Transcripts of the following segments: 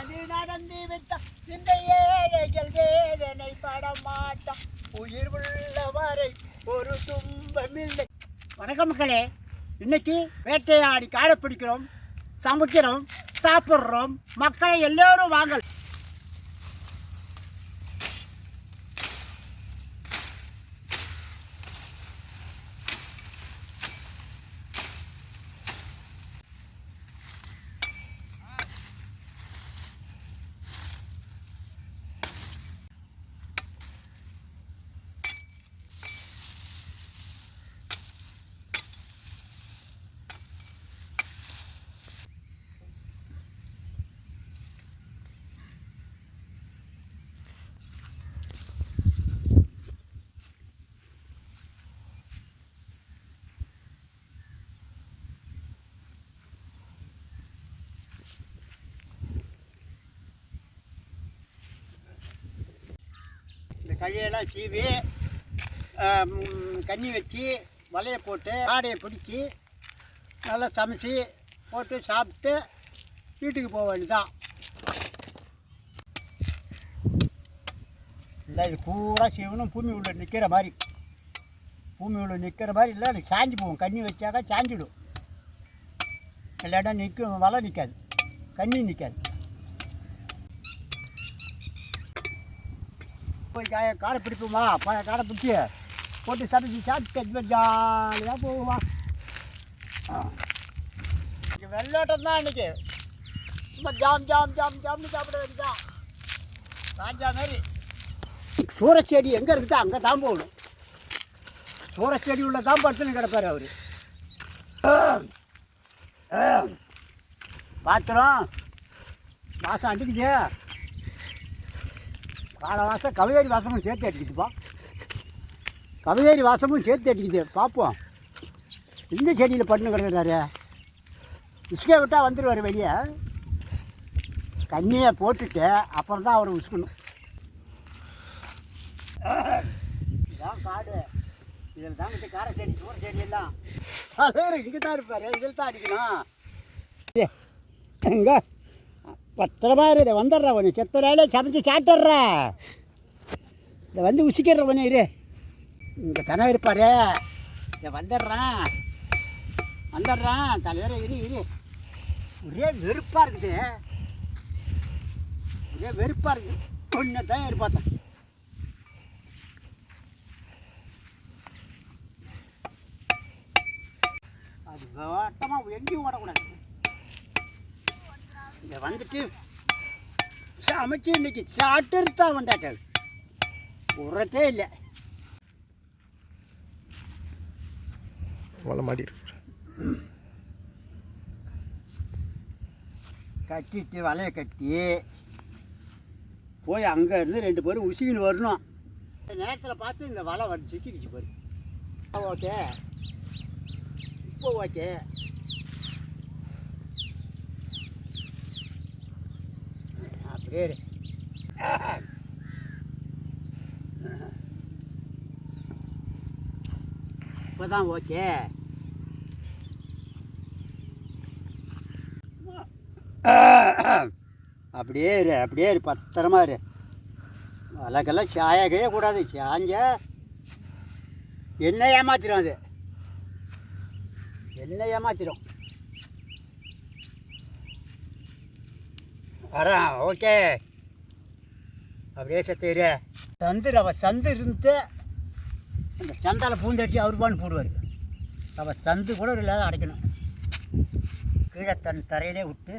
அது நடந்து விட்டான் இந்த ஏழைகள் வேதனை படமாட்டான் உயிர் உள்ளவரை ஒரு துன்பமில்லை வணக்கம் மக்களே இன்னைக்கு வேட்டையாடி காடை பிடிக்கிறோம் சமைக்கிறோம் சாப்பிட்றோம். மக்களை எல்லோரும் வாங்கல் இந்த கழியெல்லாம் சீவி கண்ணி வச்சு வலையை போட்டு ஆடையை பிடிச்சி நல்லா சமைச்சி போட்டு சாப்பிட்டு வீட்டுக்கு போக வேண்டியதான் இல்லை இது பூரா சீவனும் பூமி உள்ள நிற்கிற மாதிரி. பூமி உள்ள நிற்கிற மாதிரி இல்லை அது சாஞ்சி போகும். கண்ணி வச்சாக்கா சாஞ்சிடும். இல்லாட்டா நிற்கும் வலை நிற்காது கண்ணி நிற்காது போய் காய காடை பிடிப்போமா? பழைய காடை பிடிச்சி போட்டு சமைச்சு சாப்பிட்டு ஜாலியாக போகுமா? வெள்ளோட்டம் தான் இன்னைக்கு. சும்மா ஜாம் ஜாம் ஜாம் ஜாம்னு சாப்பிட வேண்டியதான் ராஜா மாதிரி சூரச்செடி எங்கே இருக்குதோ அங்கே தான் போகணும். சூரச்செடி உள்ள தான் படுத்துன்னு கிடப்பாரு அவர். பாத்திரம்? மாதம் அடிக்குது. கால வாசம் கவிதேரி வாசமும் சேர்த்து அடிக்குதுப்பா. கவிதேரி வாசமும் சேர்த்து அடிக்குது. பார்ப்போம் இந்த செடியில் பண்ணு கிடக்குறாரு உசுக்க விட்டால் வந்துடுவார் வெளியே. கண்ணியை போட்டுட்டு அப்புறம் தான் அவர் உசுக்கணும். இதான் காடு. இதில் தான் இந்த காரை செடி சூற செடி எல்லாம். இங்கே தான் இருப்பார். இதில் தான் அடிக்கணும். எங்கே பத்திரமா இரு இதை வந்துடுறா உன்னை. செத்தராலே சமைச்சு சாப்பிட்டுட்றா. இதை வந்து உசிக்கிற உன்னை இரு. இங்கே தானே இருப்பார். இதை வந்துடுறான். வந்துடுறான். தலைவர இரு இரு. ஒரே வெறுப்பாக இருக்குது. ஒரே வெறுப்பாக இருக்குது. ஒன்று தான் எதிர்பார்த்தேன். அது ஓட்டமாக எங்கேயும் ஓடக்கூடாது. இங்கே வந்துட்டு சமைச்சு இன்னைக்கு சாப்பிட்டு தான் வந்தாட்டாள். உரத்தே இல்லை. வலை மாடி இருக்கு. கட்டிட்டு வலையை கட்டி போய் அங்கே இருந்து ரெண்டு பேரும் உசிக்கின்னு வரணும். இந்த நேரத்தில் பார்த்து இந்த வலை வந்து சிக்கிடுச்சு பாரு. ஓகே. இப்போ ஓகே. சரி. இப்போதான் ஓகே. அப்படியே இரு அப்படியே இரு பத்திரமா இரு. வழக்கெல்லாம் சாயக்கவே கூடாது சாஞ்ச. என்ன ஏமாத்திரும் அது. என்ன ஏமாத்திரும். வரேன். ஓகே. அப்படியே செத்து இரு சந்து சந்து இருந்து அந்த சந்தால பூந்தடிச்சு அவர் பான்னு போடுவார். அவள் சந்து கூட இல்லாத அடைக்கணும். கீழே தன் தரையிலே விட்டு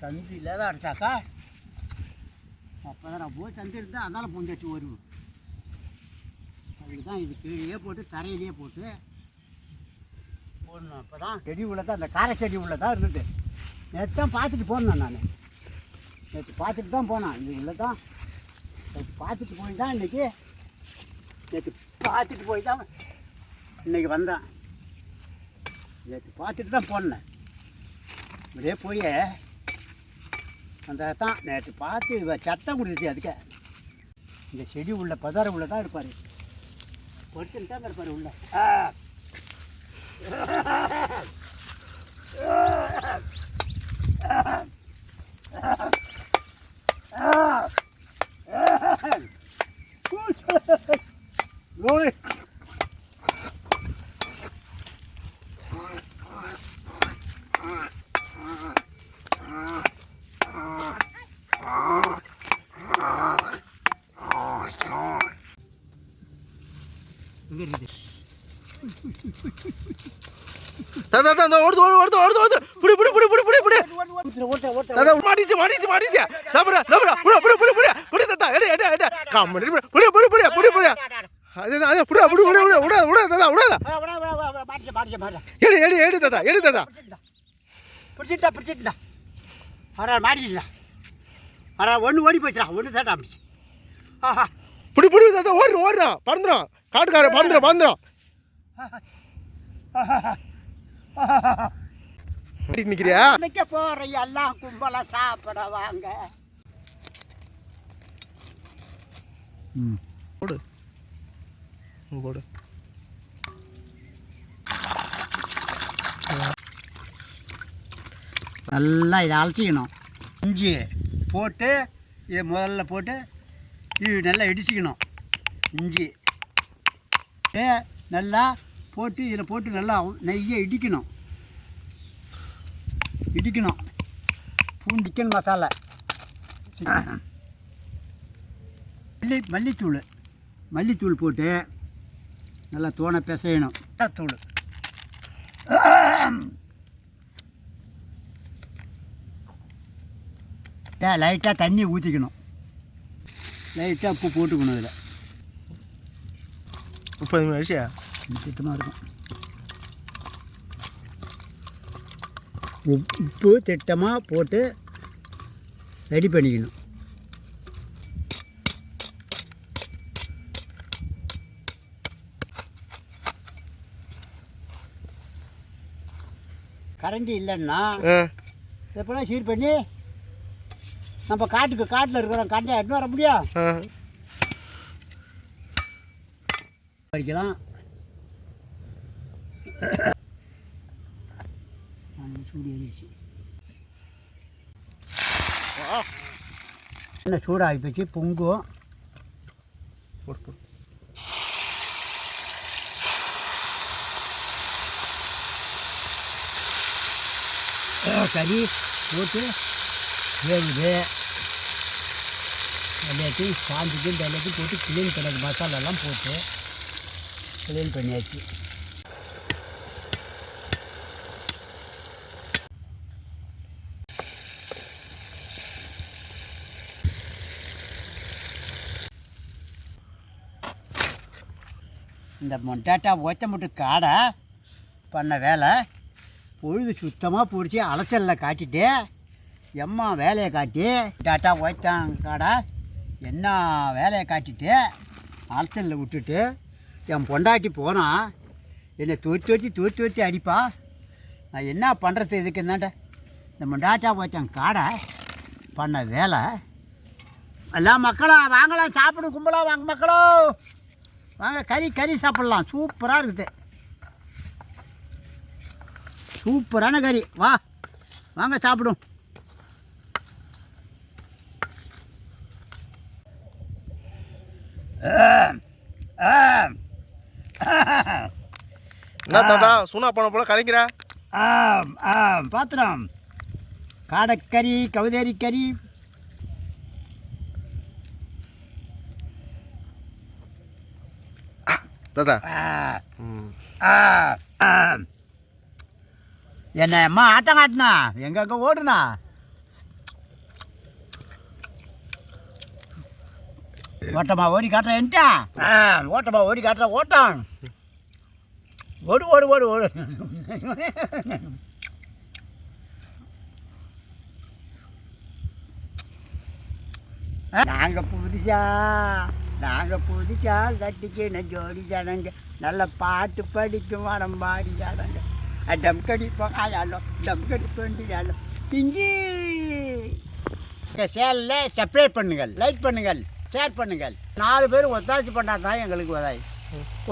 சந்து இல்லாத அடைச்சாக்கா அப்போ தான் நான் போய் சந்து இருந்தால் அதனால் பூந்தடிச்சு வருவோம் அதுக்கு தான் இது கீழே போட்டு தரையிலேயே போட்டு போடணும் அப்போ தான் செடி உள்ளதான் அந்த காரை செடி உள்ளதான் இருந்தது நேற்று தான் பார்த்துட்டு போனேன் நான். நேற்று பார்த்துட்டு தான் போனேன். இது உள்ள தான். நேற்று பார்த்துட்டு போய் தான் இன்றைக்கி நேற்று பார்த்துட்டு போய் தான் இன்றைக்கி வந்தேன். நேற்று பார்த்துட்டு தான் போனேன். அப்படியே போய் அந்த தான் நேற்று பார்த்து சத்தம் கொடுத்துச்சு அதுக்கு. இந்த செடி உள்ள பதார உள்ள தான் இருப்பார். படுத்துன்னு தான் இருப்பார் உள்ள. Roy! Tamam tamam orada orada orada orada orada. Buraya buraya buraya buraya. மாட்டிச்சு மாட்டிச்சு மாட்டிச்சு நபரா நபரா புடி புடி புடி புடி புடி தாத்தா எடு எடு எடு காமெடி புடி புடி புடி புடி புடி அது அது புடி புடி புடி புடி விடாத விடாத தாத்தா மாட்டிச்சு எடு எடு எடு தாத்தா எடு தாத்தா பிடிச்சிட்டா பிடிச்சிட்டா ஒன்று ஓடி போச்சுடா ஒன்று தாட்டா பிடிச்சி ஆஹா புடி புடி தாத்தா ஓடுறோம் ஓடுறோம் பறந்துடும் காட்டுக்கார பறந்துடும் பறந்துடும் நிக்கிறியா? சமைக்க போற எல்லாம் கும்பலா சாப்பிட வாங்க. போடு. போடு. நல்லா இதை அலசிக்கணும். இஞ்சி போட்டு இதை முதல்ல போட்டு இது நல்லா இடிச்சிக்கணும். இஞ்சி. நல்லா போட்டு இதில் போட்டு நல்லா நெய்யை இடிக்கணும். இடிக்கணும். பூண்டு சிக்கன் மசாலா மல்லி மல்லித்தூள். மல்லித்தூள் போட்டு நல்லா தோணை பிசையணும். தூள் லைட்டாக தண்ணி ஊற்றிக்கணும் லைட்டாக உப்பு போட்டுக்கணும் இதில். முப்பது நிமிஷம் திட்டமாக இருக்கும். உப்பு திட்டமாக போட்டு ரெடி பண்ணிக்கணும். கரண்டி இல்லைன்னா எப்படின்னா சீர் பண்ணி நம்ம காட்டுக்கு காட்டில் இருக்கிறோம் கண்டை எட்டு வர முடியும். படிக்கலாம் சூடு ஏறிடுச்சு என்ன சூடாகி போச்சு பொங்கும் கறி போட்டு வேகுது எல்லாத்தையும் இந்த எல்லாத்தையும் போட்டு க்ளீன் பண்ணது மசாலாலாம் போட்டு க்ளீன் பண்ணியாச்சு. இந்த மொண்டாட்டா ஓச்ச மட்டும் காடை பண்ண வேலை. பொழுது சுத்தமாக பிடிச்சி அலைச்சலில் காட்டிட்டு எம்மா வேலையை காட்டி டாட்டா ஓய்த்தான் காடை என்ன வேலையை காட்டிட்டு அலைச்சலில் விட்டுட்டு என் பொண்டாட்டி போனால் என்னை தொட்டி தொட்டி தொட்டி தொட்டி அடிப்பா. நான் என்ன பண்ணுறது இதுக்கு என்னட்ட இந்த மொண்டாட்டா ஓய்த்தான் காடை பண்ண வேலை. எல்லாம் மக்களும் வாங்கலாம் சாப்பிடும் கும்பலாம் வாங்க மக்களோ. வாங்க கறி கறி சாப்பிட்லாம். சூப்பராக இருக்குது. சூப்பரான கறி. வா. வாங்க சாப்பிடும். என்ன தாத்தா சூனா பண்ண போல கலைக்கிற? பாத்திரம். காடைக்கறி கவுதேரி கறி தாத்தா. என்ன அம்மா ஆட்டம் காட்டினா எங்கெங்க ஓடுனா? ஓட்டமா ஓடி காட்டுறேன் என்கிட்ட? ஆ ஓட்டமா ஓடி காட்டுற ஓட்டம். ஓடு ஓடு ஓடு ஓடு. நாங்க புதுசா நாங்க புதுசா கட்டிக்கின ஜோடி ஜனங்க. நல்ல பாட்டு படிக்கும் வரம் பாடி ஜனங்க. டம் கடிப்போம் ஆயாலும் டம் கடிப்போண்டியாலும் சிங்கி! சேலில் செப்பரேட் பண்ணுங்கள் லைக் பண்ணுங்கள் ஷேர் பண்ணுங்கள். நாலு பேர் ஒத்தாசி பண்ணால் தான் எங்களுக்கு உதவி.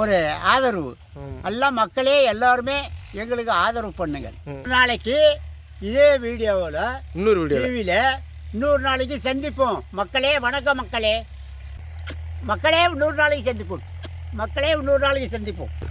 ஒரு ஆதரவு. எல்லாம் மக்களே எல்லாருமே எங்களுக்கு ஆதரவு பண்ணுங்கள். நாளைக்கு இதே வீடியோவில் இன்னொரு வீடியோ டிவியில் இன்னொரு நாளைக்கு சந்திப்போம். மக்களே வணக்கம் மக்களே. மக்களே இன்னொரு நாளைக்கு சந்திப்போம். மக்களே இன்னொரு நாளைக்கு சந்திப்போம்.